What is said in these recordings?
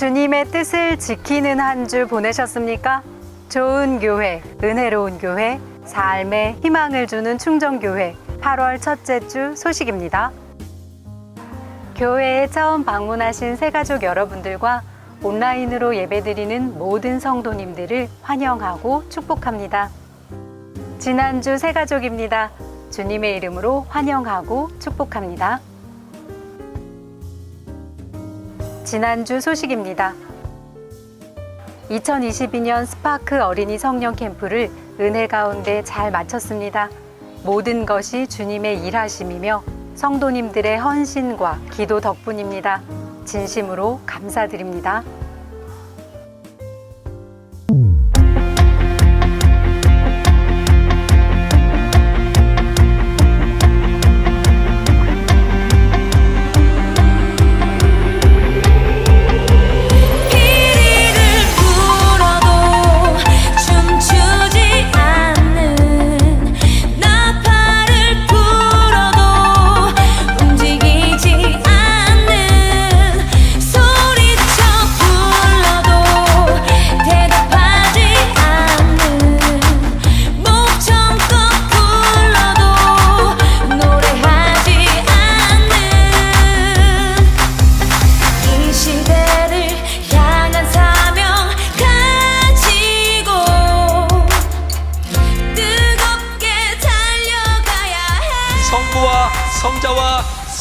주님의 뜻을 지키는 한 주 보내셨습니까? 좋은 교회, 은혜로운 교회, 삶에 희망을 주는 충정교회 8월 첫째 주 소식입니다. 교회에 처음 방문하신 새가족 여러분들과 온라인으로 예배드리는 모든 성도님들을 환영하고 축복합니다. 지난주 새가족입니다. 주님의 이름으로 환영하고 축복합니다. 지난주 소식입니다. 2022년 스파크 어린이 성령 캠프를 은혜 가운데 잘 마쳤습니다. 모든 것이 주님의 일하심이며 성도님들의 헌신과 기도 덕분입니다. 진심으로 감사드립니다.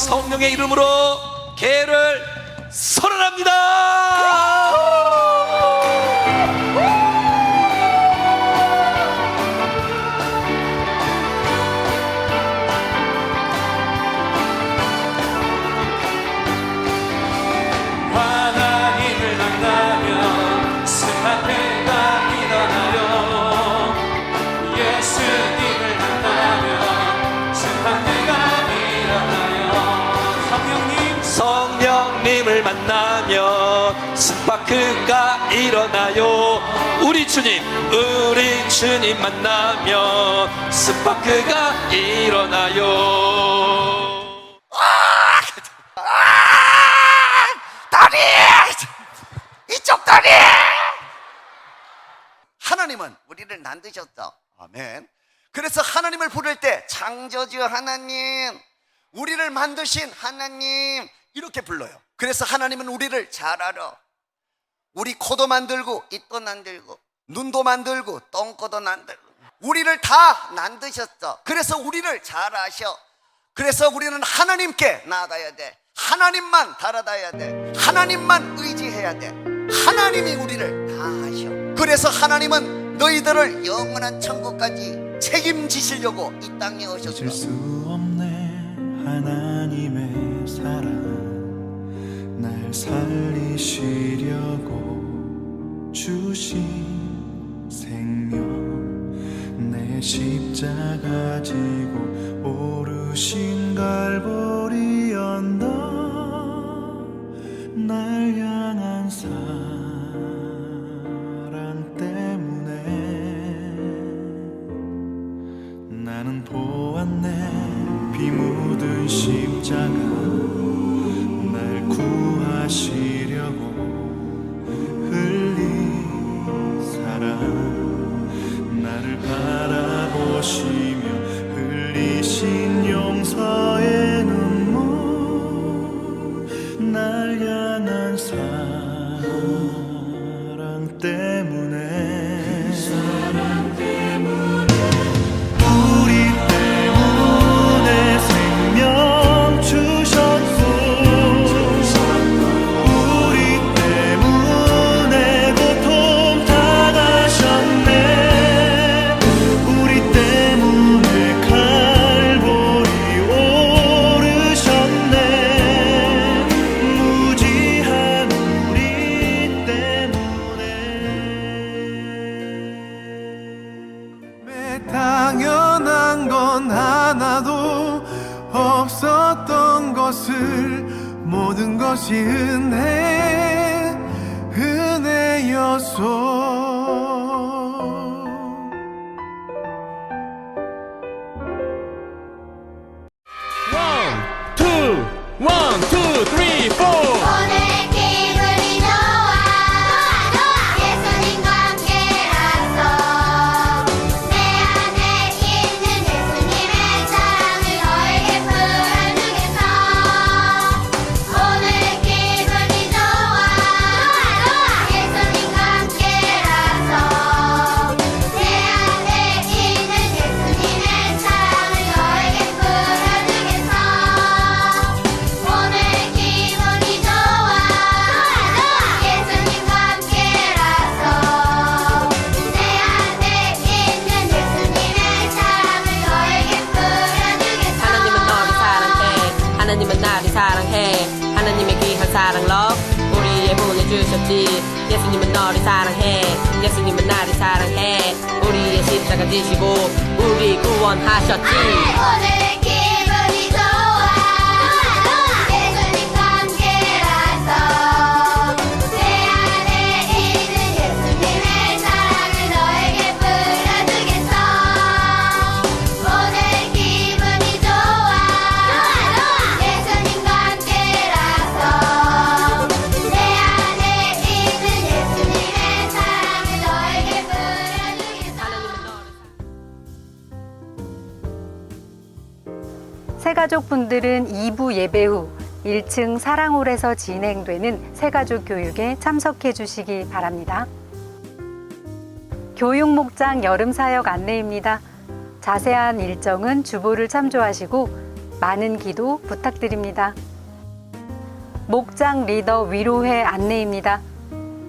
성령의 이름으로 개를 선언합니다. 만나면 스파크가 일어나요. 우리 주님 우리 주님 만나면 스파크가 일어나요. 다리! 이쪽 다리! 하나님은 우리를 만드셨어. 아멘. 그래서 하나님을 부를 때 창조주 하나님, 우리를 만드신 하나님 이렇게 불러요. 그래서 하나님은 우리를 잘 알아. 우리 코도 만들고 입도 만들고 눈도 만들고 똥꼬도 만들고 우리를 다 만드셨어. 그래서 우리를 잘 아셔. 그래서 우리는 하나님께 나아가야 돼. 하나님만 따라다야 돼. 하나님만 의지해야 돼. 하나님이 우리를 다 하셔. 그래서 하나님은 너희들을 영원한 천국까지 책임지시려고 이 땅에 오셨어. 하나님의 사랑 날 살리시려고 주신 생명 내 십자가 지고 오르신 갈보리 언덕 날 향한 사랑 때문에 나는 보았네. 비 묻은 십자가. 날 구하시려고 흘린 사랑 나를 바라보시 것이 은혜 은혜였어 사랑로 우리의 보내주셨지. 예수님은 너를 사랑해. 예수님은 나를 사랑해. 우리의 십자가 지시고 우리 구원하셨지 새가족 분들은 2부 예배 후 1층 사랑홀에서 진행되는 새가족 교육에 참석해 주시기 바랍니다. 교육 목장 여름 사역 안내입니다. 자세한 일정은 주보를 참조하시고 많은 기도 부탁드립니다. 목장 리더 위로회 안내입니다.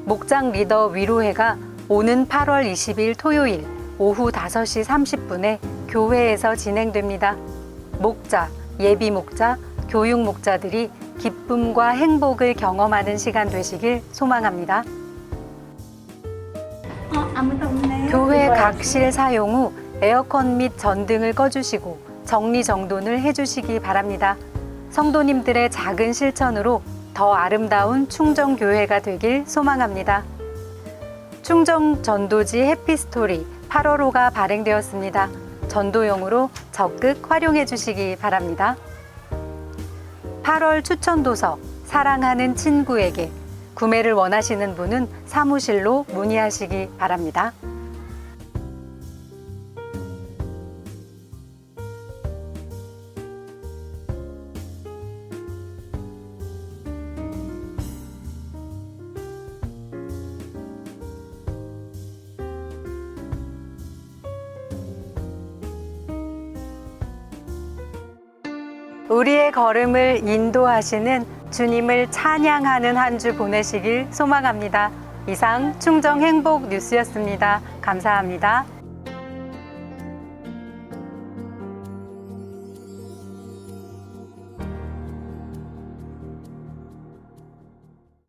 목장 리더 위로회가 오는 8월 20일 토요일 오후 5시 30분에 교회에서 진행됩니다. 목자, 예비 목자, 교육 목자들이 기쁨과 행복을 경험하는 시간 되시길 소망합니다. 교회 각실 사용 후 에어컨 및 전등을 꺼주시고 정리정돈을 해주시기 바랍니다. 성도님들의 작은 실천으로 더 아름다운 충정교회가 되길 소망합니다. 충정 전도지 해피스토리 8월호가 발행되었습니다. 전도용으로 적극 활용해 주시기 바랍니다. 8월 추천 도서 사랑하는 친구에게 구매를 원하시는 분은 사무실로 문의하시기 바랍니다. 우리의 걸음을 인도하시는 주님을 찬양하는 한 주 보내시길 소망합니다. 이상 충정 행복 뉴스였습니다. 감사합니다.